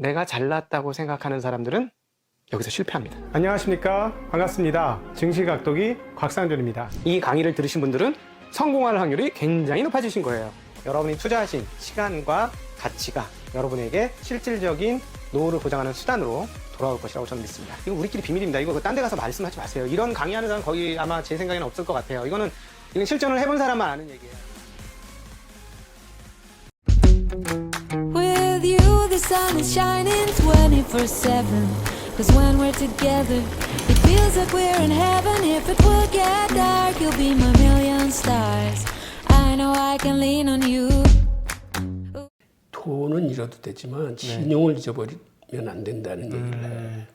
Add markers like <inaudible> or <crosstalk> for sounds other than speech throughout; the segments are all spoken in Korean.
내가 잘났다고 생각하는 사람들은 여기서 실패합니다. 안녕하십니까 반갑습니다 증시각도기 곽상준입니다 이 강의를 들으신 분들은 성공할 확률이 굉장히 높아지신 거예요. 여러분이 투자하신 시간과 가치가 여러분에게 실질적인 노후를 보장하는 수단으로 돌아올 것이라고 저는 믿습니다. 이거 우리끼리 비밀입니다. 이거 딴 데 가서 말씀하지 마세요. 이런 강의하는 사람 거기 아마 제 생각에는 없을 것 같아요. 이거는 이건 실전을 해본 사람만 아는 얘기예요. The sun is shining 24 7. Cause when we're together, it feels like we're in heaven. If it will get dark, you'll be my million stars. I know I can lean on you. 돈은 잃어도 되지만 신용을 잊어버리면 안 된다는 얘기를 해.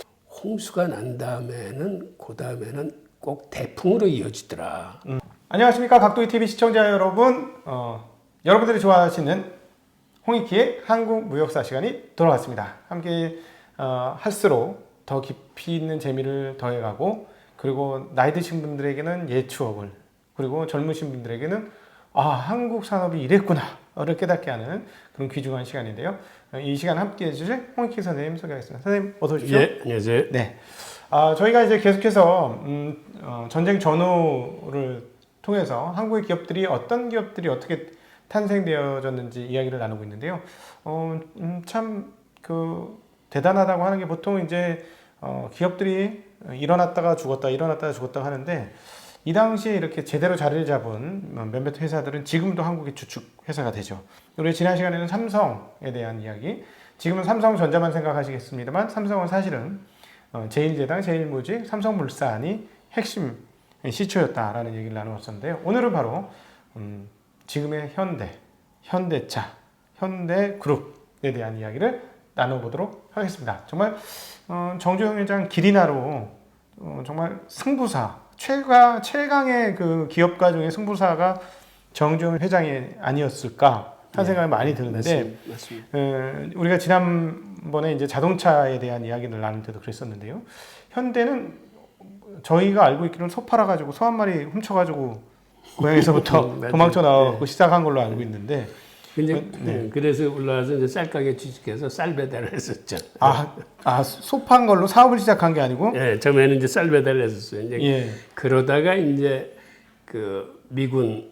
홍수가 난 다음에는 그 다음에는 꼭 태풍으로 이어지더라. 안녕하십니까 각도기 TV 시청자 여러분 어, 여러분들이 좋아하시는 홍익기의 한국 무역사 시간이 돌아왔습니다 함께 어, 할수록 더 깊이 있는 재미를 더해가고 그리고 나이 드신 분들에게는 옛 추억을 그리고 젊으신 분들에게는 아 한국 산업이 이랬구나를 깨닫게 하는 그런 귀중한 시간인데요 어, 이 시간 함께 해 주실 홍익기 선생님 소개하겠습니다 선생님 어서 오십시오 예, 안녕하세요. 네. 아, 저희가 이제 계속해서 음, 어, 전쟁 전후를 통해서 한국의 기업들이 어떤 기업들이 어떻게 탄생되어졌는지 이야기를 나누고 있는데요. 어, 음, 참그 대단하다고 하는 게 보통 이제 어, 기업들이 일어났다가 죽었다, 일어났다가 죽었다 하는데 이 당시에 이렇게 제대로 자리를 잡은 몇몇 회사들은 지금도 한국의 주축 회사가 되죠. 우리 지난 시간에는 삼성에 대한 이야기, 지금은 삼성전자만 생각하시겠습니다만 삼성은 사실은 어, 제일제당, 제일무직, 삼성물산이 핵심 시초였다라는 얘기를 나누었었는데요. 오늘은 바로 음, 지금의 현대, 현대차, 현대그룹에 대한 이야기를 나눠보도록 하겠습니다. 정말 어, 정주영 회장 길이나로 어, 정말 승부사, 최가 최강의 그 기업가 중에 승부사가 정주영 회장이 아니었을까 하는 생각이 많이 드는데 맞습니다. 맞습니다. 에, 우리가 지난번에 이제 자동차에 대한 이야기를 나눌 때도 그랬었는데요. 현대는 저희가 알고 있기로는 소 팔아가지고 소 한 마리 훔쳐 가지고 고향에서부터 맞아요. <laughs> 도망쳐 나오고 네. 시작한 걸로 알고 있는데 근데 네. 예, 그래서 올라와서 이제 쌀가게 취직해서 쌀 배달을 했었죠. 아, 아 소판 걸로 사업을 시작한 게 아니고 예, 처음에는 이제 쌀 배달을 했었어요. 이제 예. 그러다가 이제 그 미군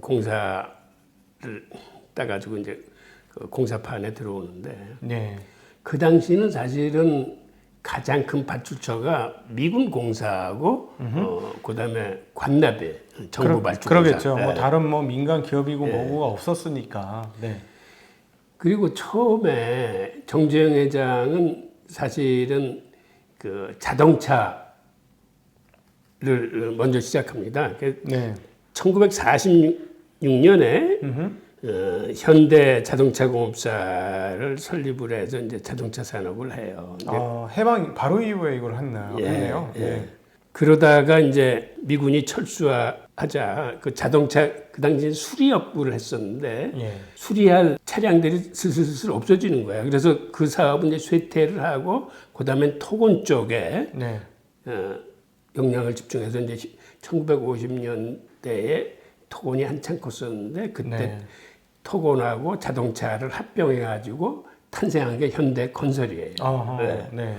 공사를 따가지고 이제 그 공사판에 들어오는데 네. 그 당시는 사실은 가장 큰 발주처가 미군 공사하고 어, 그다음에 관납에 정부 발주 그러겠죠. 뭐 예. 다른 뭐 민간 기업이고 뭐고가 없었으니까. 네. 그리고 처음에 정재영 회장은 사실은 그 자동차를 먼저 시작합니다. 그 네. 1946년에 음흠. 어, 현대 자동차 공업사를 설립을 해서 이제 자동차 산업을 해요. 어, 해방 바로 이후에 이걸 했나요? 예, 했네요. 예. 네. 그러다가 이제 미군이 철수하자 그 자동차 그 당시에 수리 업부를 했었는데 예. 수리할 차량들이 슬슬슬 없어지는 거야. 그래서 그 사업은 이제 쇠퇴를 하고 그다음에 토건 쪽에 네. 어, 역량을 집중해서 이제 1950년대에 토건이 한창 컸었는데 그때 네. 토건하고 자동차를 합병해 가지고 탄생한 게 현대 건설이에요. 어허, 네. 네.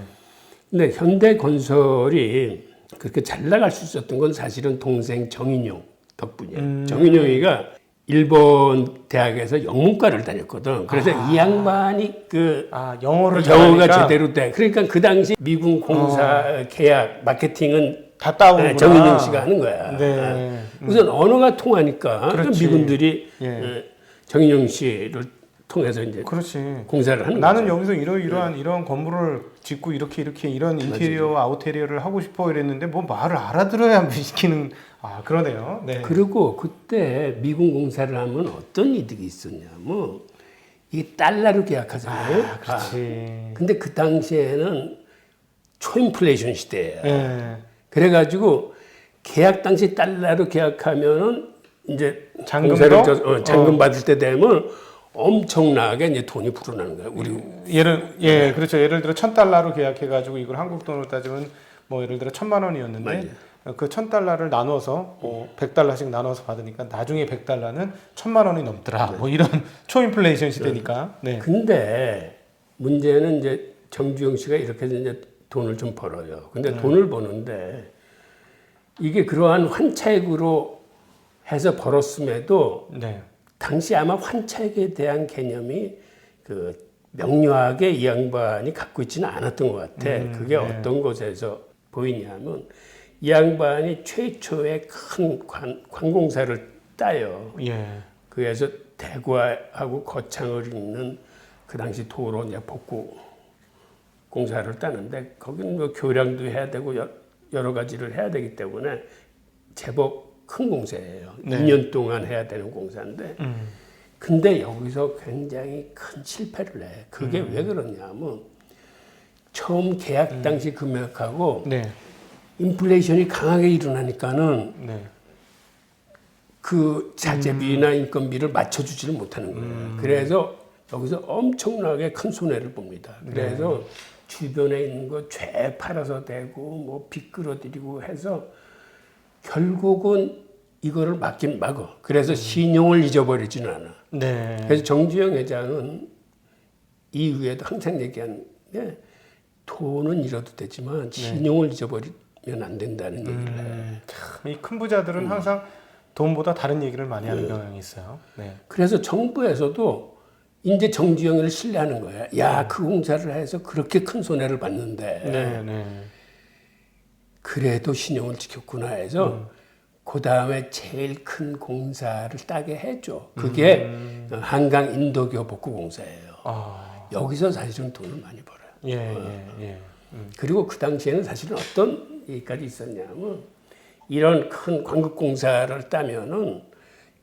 근데 현대 건설이 그렇게 잘 나갈 수 있었던 건 사실은 동생 정인용 덕분이에요. 음. 정인용이가 일본 대학에서 영문과를 다녔거든. 그래서 이 양반이 그 아 영어를 영어가 잘하니까 제대로 돼. 그러니까 그 당시 미군 공사 계약 마케팅은 다 따오구나. 네, 정인용 씨가 하는 거야. 네. 우선 언어가 통하니까. 미군들이 예. 어, 정인용 씨를 통해서 이제 그렇지. 공사를 하는 나는 거죠. 여기서 이러이러한 이런 건물을 짓고 이렇게 이렇게 이런 인테리어 아우테리어를 하고 싶어 이랬는데 뭐 말을 알아들어야 시키는 아 그러네요. 네. 그리고 그때 미군 공사를 하면 어떤 이득이 있었냐면 이게 달러로 계약하잖아요. 아, 그렇지. 아, 근데 그 당시에는 초인플레이션 시대예요. 예. 그래가지고 계약 당시 달러로 계약하면은 이제 저- 어, 잔금 받을 때 되면 엄청나게 이제 돈이 불어나는 거예요. 우리 예를 예 그렇죠. 예를 들어 천 달러로 계약해 가지고 이걸 한국 돈으로 따지면 뭐 예를 들어 천만 원이었는데. 그 천 달러를 나눠서 뭐 100달러씩 나눠서 받으니까 나중에 100달러는 천만 원이 넘더라. 뭐 이런 <laughs> 초인플레이션 시대니까. 네. 근데 문제는 이제 정주영 씨가 이렇게 이제 돈을 좀 벌어요. 근데 돈을 버는데 이게 그러한 환차액으로 해서 벌었음에도 네. 당시 아마 환차액에 대한 개념이 그 명료하게 이 양반이 갖고 있지는 않았던 것 같아. 그게 어떤 곳에서 보이냐면 이 양반이 최초의 큰 관, 관공사를 따요. 예. 그래서 대구하고 거창을 잇는 그 당시 도로 이제 복구 공사를 따는데 거기는 뭐 교량도 해야 되고 여- 여러 가지를 해야 되기 때문에 제법 큰 공사예요. 네. 2년 동안 해야 되는 공사인데 음. 근데 여기서 굉장히 큰 실패를 해. 그게 음. 왜 그러냐면 처음 계약 당시 금액하고 네. 인플레이션이 강하게 일어나니까는 네. 그 자재비나 인건비를 맞춰주지를 못하는 거예요. 그래서 여기서 엄청나게 큰 손해를 봅니다. 그래서 주변에 있는 거 죄 팔아서 대고 뭐 빚 끌어들이고 해서 결국은 이거를 막긴 막어. 그래서 신용을 잊어버리지는 않아. 네. 그래서 정주영 회장은 이후에도 항상 얘기하는 게 돈은 잃어도 되지만 신용을 잊어버리면 안 된다는 얘기를 해. 이큰 부자들은 항상 돈보다 다른 얘기를 많이 하는 경향이 있어요. 네. 그래서 정부에서도 이제 정주영을 신뢰하는 거야. 야, 그 공사를 해서 그렇게 큰 손해를 봤는데 네. 네. 그래도 신용을 지켰구나 해서 그 다음에 제일 큰 공사를 따게 해줘. 그게 한강 인도교 복구 공사예요. 아. 여기서 사실은 돈을 많이 벌어요. 예, 예, 예. 그리고 그 당시에는 사실은 어떤 얘기까지 있었냐면 이런 큰 광급 공사를 따면은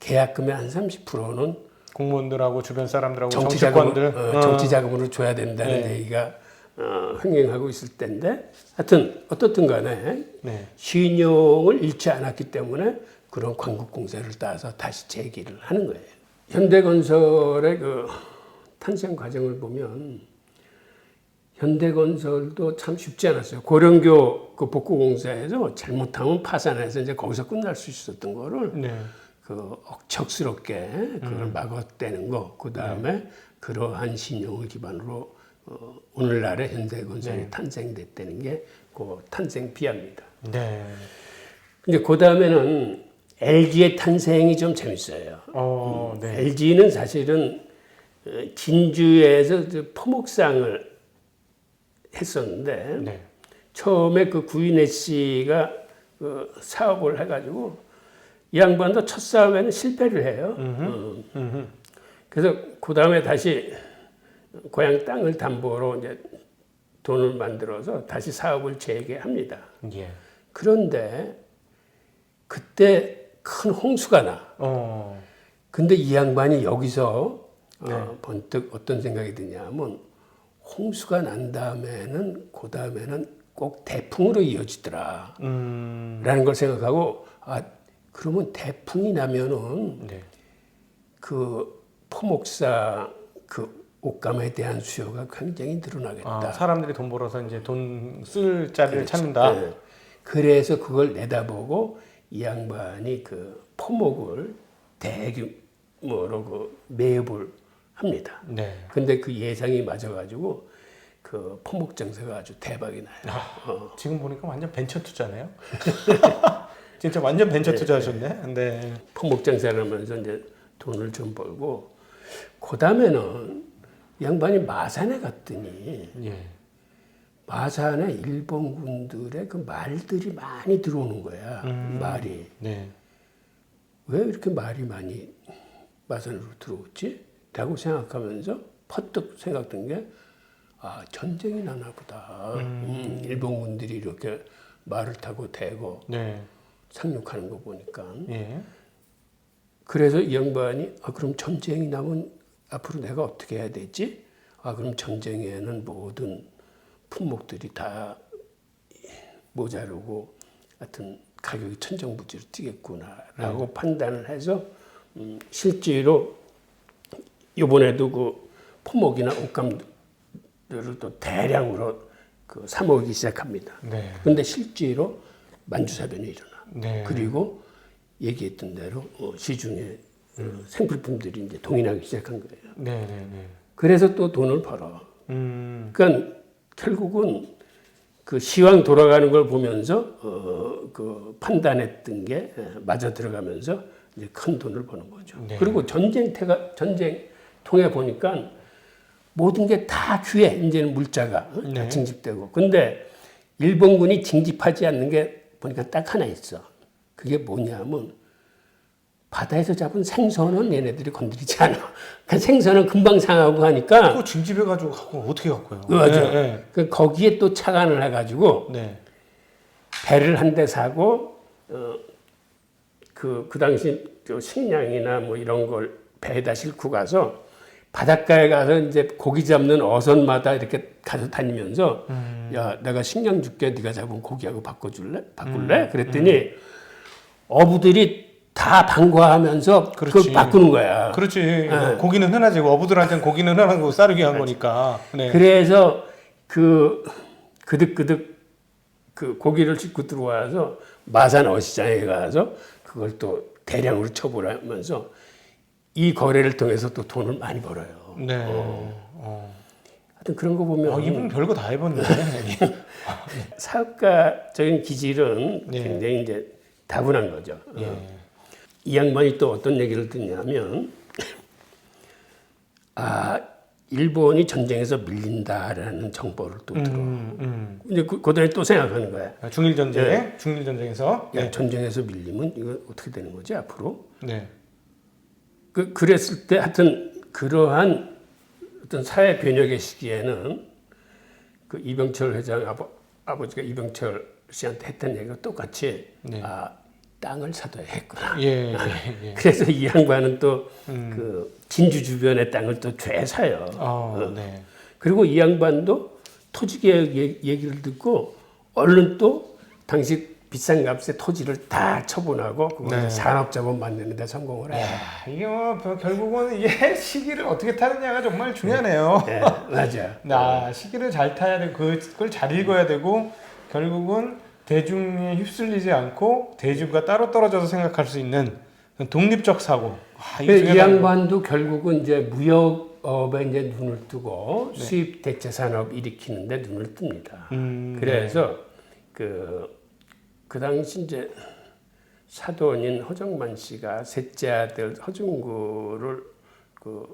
계약금의 한 30%는 공무원들하고 주변 사람들하고 정치 정치권들 어, 정치 자금으로 줘야 된다는 네. 얘기가 어, 흥행하고 있을 때인데 하여튼 어떻든 간에 네. 신용을 잃지 않았기 때문에 그런 광급 공사를 따서 다시 재기를 하는 거예요. 현대건설의 그 탄생 과정을 보면 현대건설도 참 쉽지 않았어요. 고령교 그 복구공사에서 잘못하면 파산해서 이제 거기서 끝날 수 있었던 거를 네. 그 억척스럽게 그걸 막아떼는 거, 그 다음에 그러한 신용을 기반으로 어, 오늘날의 현대건설이 탄생됐다는 게 그 탄생 비합니다. 네. 근데 그 다음에는 LG의 탄생이 좀 재밌어요. 어, 네. LG는 사실은 어, 진주에서 저 토목상을 했었는데 네. 처음에 그 구인혜 씨가 그 사업을 해가지고 이 양반도 첫 싸움에는 실패를 해요. 어. 그래서 그 다음에 다시 고향 땅을 담보로 이제 돈을 만들어서 다시 사업을 재개합니다. 예. 그런데 그때 큰 홍수가 나. 어. 근데 이 양반이 여기서 어, 번뜩 어떤 생각이 드냐면 홍수가 난 다음에는 그 다음에는 꼭 대풍으로 이어지더라. 음. 라는 걸 생각하고 아 그러면 대풍이 나면은 네. 그 포목사 그 옷감에 대한 수요가 굉장히 늘어나겠다. 아, 사람들이 돈 벌어서 이제 돈 쓸 자리를 찾는다. 네. 그래서 그걸 내다보고 이 양반이 그 포목을 대규모로 그 매입을 합니다. 네. 근데 그 예상이 맞아가지고 그 포목 장사가 아주 대박이 나요. 어. 지금 보니까 완전 벤처 투자네요. <laughs> 진짜 완전 벤처 투자하셨네. 네. 포목 장사를 하면서 이제 돈을 좀 벌고 그 다음에는 양반이 마산에 갔더니 예. 마산에 일본군들의 그 말들이 많이 들어오는 거야. 음. 말이 네. 왜 이렇게 말이 많이 마산으로 들어오지? 라고 생각하면서 퍼뜩 생각된 게 아, 전쟁이 나나 보다. 음, 일본군들이 이렇게 말을 타고 대고 네. 상륙하는 거 보니까. 예. 그래서 이 양반이 아, 그럼 전쟁이 나면 앞으로 내가 어떻게 해야 되지? 아, 그럼 전쟁에는 모든 품목들이 다 모자르고 하여튼 가격이 천정부지로 뛰겠구나라고 판단을 해서 음, 실제로 이번에도 그 품목이나 옷감들을 또 대량으로 그 사모기 시작합니다. 네. 근데 실제로 만주사변이 일어나. 네. 그리고 얘기했던 대로 어, 시중에 어, 생필품들이 이제 동인하기 시작한 거예요. 네, 네, 네. 그래서 또 돈을 벌어. 음. 그러니까 결국은 그 시황 돌아가는 걸 보면서 어, 그 판단했던 게 예, 맞아 들어가면서 이제 큰 돈을 버는 거죠. 네. 그리고 전쟁태가 전쟁 통해 보니까 모든 게 다 귀해 이제는 물자가 어? 다 네. 징집되고 근데 일본군이 징집하지 않는 게 보니까 딱 하나 있어. 그게 뭐냐면 바다에서 잡은 생선은 얘네들이 건드리지 않아. 그 생선은 금방 상하고 하니까 그거 징집해 가지고 갖고 어떻게 갖고요? 맞아. 네, 그 거기에 또 착안을 해가지고 네. 네. 배를 한 대 사고 어그그 당시 그 식량이나 뭐 이런 걸 배에다 싣고 가서 바닷가에 가서 이제 고기 잡는 어선마다 이렇게 가서 다니면서 음. 야 내가 식량 줄게 네가 잡은 고기하고 바꿔줄래 음. 바꿀래 그랬더니 어부들이 다 반가워하면서 그 그렇지. 바꾸는 거야. 그렇지. 고기는 흔하지. 고기는 고기는 흔한 거 싸르기 한 거니까. 네. 그래서 그 그득그득 그 고기를 싣고 들어와서 마산 어시장에 가서 그걸 또 대량으로 처분하면서 이 거래를 통해서 또 돈을 많이 벌어요. 네. 어. 하여튼 그런 거 보면 어, 이분 별거 다 해봤네. <laughs> 사업가적인 기질은 네. 굉장히 이제 다분한 거죠. 어. 예. 이 양반이 또 어떤 얘기를 듣냐면 아 일본이 전쟁에서 밀린다라는 정보를 또 들어. 음, 음. 근데 그, 그다음에 또 생각하는 거야. 아, 중일 전쟁, 네. 중일 전쟁에서. 야, 전쟁에서 밀리면 이거 어떻게 되는 거지 앞으로? 네. 그 그랬을 때 하여튼 그러한 어떤 사회 변혁의 시기에는 그 이병철 회장 아버, 아버지가 이병철 씨한테 했던 얘기가 똑같이 네. 아 땅을 사둬야 했구나. 예, 예, <laughs> 예. 그래서 이 양반은 또그 음. 진주 주변의 땅을 또 죄 사요. 어, 네. 그리고 이 양반도 얘- 얘기를 듣고 얼른 또 당시 비싼 값에 토지를 다 처분하고 그걸 네. 산업자본 만드는 데 성공을 해요. 야, 이게 뭐 그- 결국은 이게 <laughs> 시기를 어떻게 타느냐가 정말 중요하네요. 네, 맞아. <laughs> 나 시기를 잘 타야 되고 그걸 잘 읽어야 되고 결국은 대중에 휩쓸리지 않고 대중과 따로 떨어져서 생각할 수 있는 독립적 사고. 아, 이. 양반도 결국은 이제 무역업에 이제 눈을 뜨고 네. 수입 대체 산업 일으키는데 눈을 뜹니다. 음, 그래서 그, 그 당시 이제 사돈인 허정만 씨가 셋째 아들 허중구를 그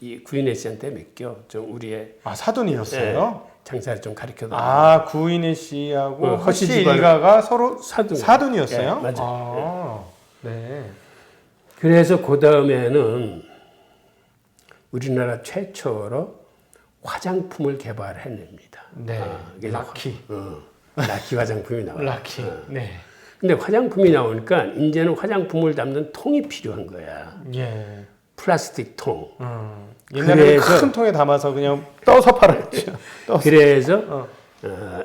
이 구인혜 씨한테 맡겨 좀 우리의 아 사돈이었어요. 예, 장사를 좀 가르쳐 달아 구인혜 씨하고 그 허씨 일가가 서로 사돈. 사돈이었어요. 예, 맞아요. 아, 네. 그래서 그 다음에는 우리나라 최초로 화장품을 개발해냅니다. 네. 아, 이게 라키. 어, 라키 화장품이 나와요. 라키. 어. 네. 근데 화장품이 나오니까 이제는 화장품을 담는 통이 필요한 거야. 예. 플라스틱 통. 음. 옛날에 그래서- 큰 통에 담아서 그냥 떠서 팔았죠. <laughs> 떠서. 그래서 어. 어,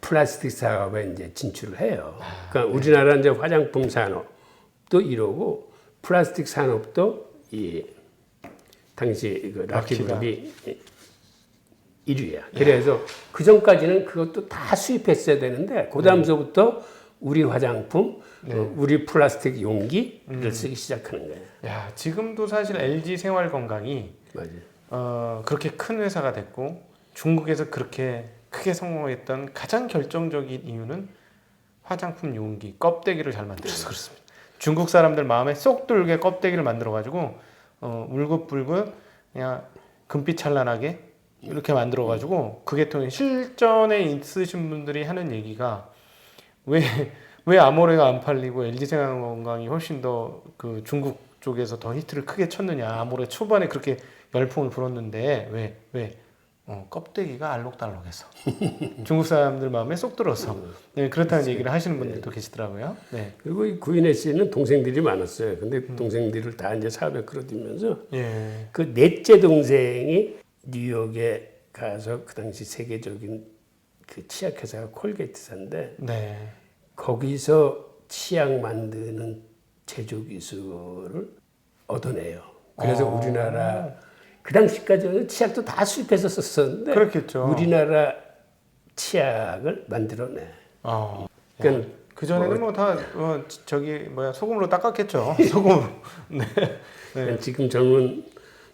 플라스틱 사업에 이제 진출을 해요. 아, 그러니까 네. 우리나라 이제 화장품 산업도 이러고 플라스틱 산업도 이 당시 그 라키 라키가. 그룹이 1위야. 그래서 그 전까지는 그것도 다 수입했어야 되는데 그 다음서부터 우리 화장품, 네. 어, 우리 플라스틱 용기를 음. 쓰기 시작하는 거예요. 야 지금도 사실 LG 생활 건강이 맞아요. 어, 그렇게 큰 회사가 됐고 중국에서 그렇게 크게 성공했던 가장 결정적인 이유는 화장품 용기 껍데기를 잘 만들어서 그렇습니다. 중국 사람들 마음에 쏙 들게 껍데기를 만들어 가지고 어, 울긋불긋 그냥 금빛 찬란하게 이렇게 만들어 가지고 그게 또 실전에 있으신 분들이 하는 얘기가 왜 왜 아모레가 안 팔리고 LG 생활 건강이 훨씬 더 그 중국 쪽에서 더 히트를 크게 쳤느냐 아모레 초반에 그렇게 열풍을 불었는데 왜 왜? 어, 껍데기가 알록달록해서 <laughs> 중국 사람들 마음에 쏙 들어서 네, 그렇다는 얘기를 하시는 분들도 계시더라고요. 네. 그리고 이 구인혜 씨는 동생들이 많았어요. 근데 동생들을 다 이제 사업에 끌어들이면서 예. 그 넷째 동생이 뉴욕에 가서 그 당시 세계적인 그 치약 회사가 콜게이트사인데 네. 거기서 치약 만드는 제조 기술을 얻어내요. 그래서 아. 우리나라 그 당시까지는 치약도 다 수입해서 썼었는데 그렇겠죠. 우리나라 치약을 만들어내. 어. 그러니까 그 전에는 뭐 다 어, 저기 뭐야 소금으로 닦았겠죠. <laughs> 소금으로. 네. 네. 지금 젊은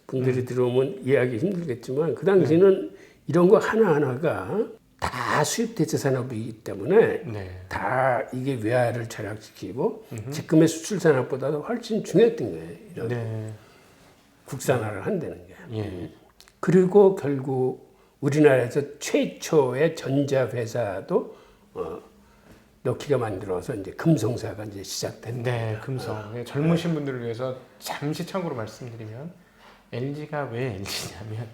분들이 들어오면 이해하기 힘들겠지만 그 당시는 이런 거 하나 하나가 다 수입 대체 산업이기 때문에 네. 다 이게 외화를 절약시키고 지금의 수출 산업보다도 훨씬 중요했던 거예요. 이런 네. 국산화를 한다는 게. 예. 그리고 결국 우리나라에서 최초의 전자 회사도 어, 럭키가 만들어서 이제 금성사가 이제 시작된. 네, 금성. 네, 젊으신 분들을 위해서 잠시 참고로 말씀드리면 LG가 왜 LG냐면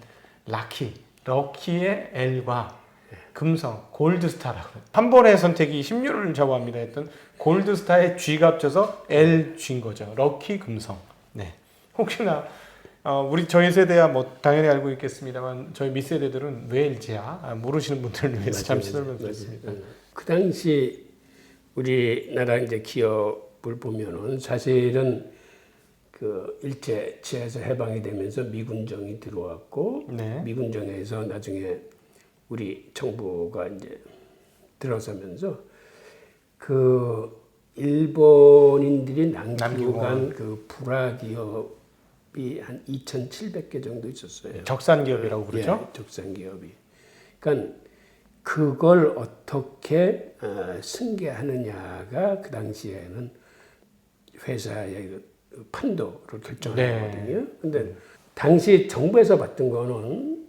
라키, 럭키의 L과 금성, 골드스타라고 한 번의 선택이 10류를 좌우합니다 했던 골드스타의 G가 합쳐서 LG인 거죠. 럭키 금성. 네. 혹시나 어, 우리 저희 세대야 뭐 당연히 알고 있겠습니다만 저희 밑세대들은 왜 LG야? 아, 모르시는 분들을 위해서 잠시 설명드렸습니다. 그 당시 우리나라 이제 기업을 보면은 사실은 그 일제 치에서 해방이 되면서 미군정이 들어왔고 네. 미군정에서 나중에 우리 정부가 이제 들어서면서 그 일본인들이 남기고 간 그 불화 기업이 한 2,700개 정도 있었어요. 적산 기업이라고 그러죠? 예, 적산 기업이. 그러니까 그걸 어떻게 어, 승계하느냐가 그 당시에는 회사의 그 판도를 결정하는 네. 근데 당시 정부에서 봤던 거는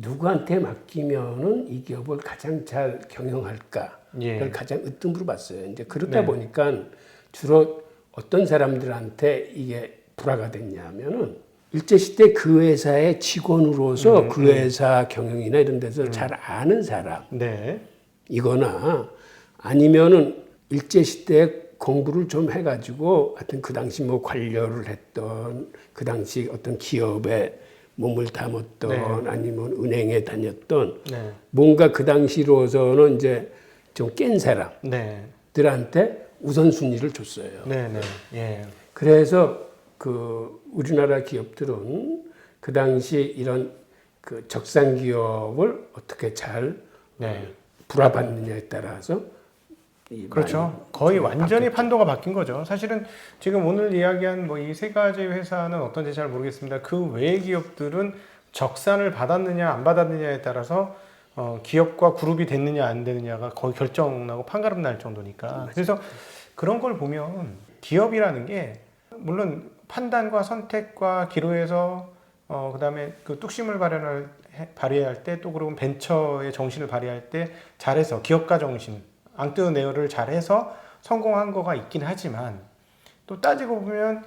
누구한테 맡기면은 이 기업을 가장 잘 경영할까를 예. 가장 으뜸으로 봤어요. 이제 그러다 네. 보니까 주로 어떤 사람들한테 이게 불화가 됐냐면은 일제 시대 그 회사의 음, 직원으로서 그 회사 경영이나 이런 데서 잘 아는 사람 네. 이거나 아니면은 일제 시대 공부를 좀 해가지고 하여튼 그 당시 뭐 관료를 했던 그 당시 어떤 기업에 몸을 담았던 아니면 은행에 다녔던 네. 뭔가 그 당시로서는 이제 좀 깬 사람들한테 네. 우선순위를 줬어요. 네, 네. 예. 그래서 그 우리나라 기업들은 그 당시 이런 그 적산 기업을 어떻게 잘 네. 불화받느냐에 따라서 이 그렇죠. 거의 완전히 판도가 바뀐 거죠. 사실은 지금 오늘 이야기한 뭐 이 세 가지 회사는 어떤지 잘 모르겠습니다. 그 외의 기업들은 적산을 받았느냐 안 받았느냐에 따라서 어, 기업과 그룹이 됐느냐 안 되느냐가 거의 결정나고 판가름 날 정도니까. 그래서 그런 걸 보면 기업이라는 게 물론 판단과 선택과 기로에서 어, 그다음에 그 뚝심을 발현할 해- 발휘할 때 또 그리고 벤처의 정신을 발휘할 때 잘해서 기업가 정신 앙뜨네어를 잘해서 성공한 거가 있긴 하지만 또 따지고 보면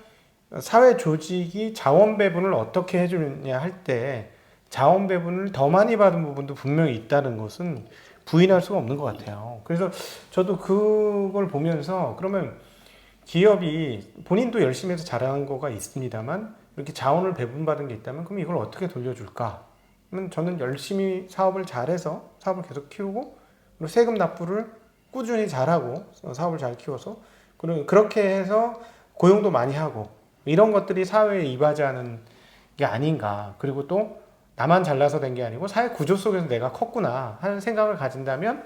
사회 조직이 자원 배분을 어떻게 해주느냐 할 때 자원 배분을 더 많이 받은 부분도 분명히 있다는 것은 부인할 수가 없는 것 같아요. 그래서 저도 그걸 보면서 그러면 기업이 본인도 열심히 해서 잘한 거가 있습니다만 이렇게 자원을 배분받은 게 있다면 그럼 이걸 어떻게 돌려줄까? 저는 열심히 사업을 잘해서 사업을 계속 키우고 그리고 세금 납부를 꾸준히 잘하고 사업을 잘 키워서 그리고 그렇게 해서 고용도 많이 하고 이런 것들이 사회에 이바지하는 게 아닌가 그리고 또 나만 잘나서 된 게 아니고 사회 구조 속에서 내가 컸구나 하는 생각을 가진다면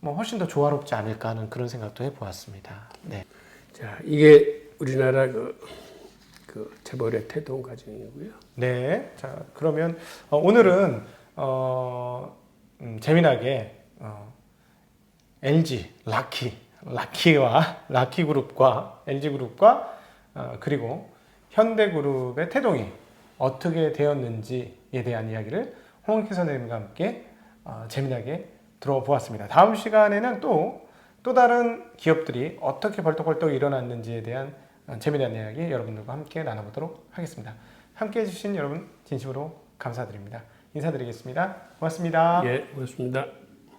뭐 훨씬 더 조화롭지 않을까 하는 그런 생각도 해보았습니다. 네. 자 이게 우리나라 그, 그 재벌의 태동 과정이고요. 네. 자, 그러면 어, 오늘은 어, 음, 재미나게 어, LG, 라키, 라키와 라키 그룹과 LG 그룹과 어, 그리고 현대 그룹의 태동이 어떻게 되었는지에 대한 이야기를 홍익희 선생님과 함께 어, 재미나게 들어보았습니다. 다음 시간에는 또 또 다른 기업들이 어떻게 벌떡벌떡 일어났는지에 대한 어, 재미난 이야기 여러분들과 함께 나눠보도록 하겠습니다. 함께 해주신 여러분 진심으로 감사드립니다. 인사드리겠습니다. 고맙습니다. 예, 고맙습니다.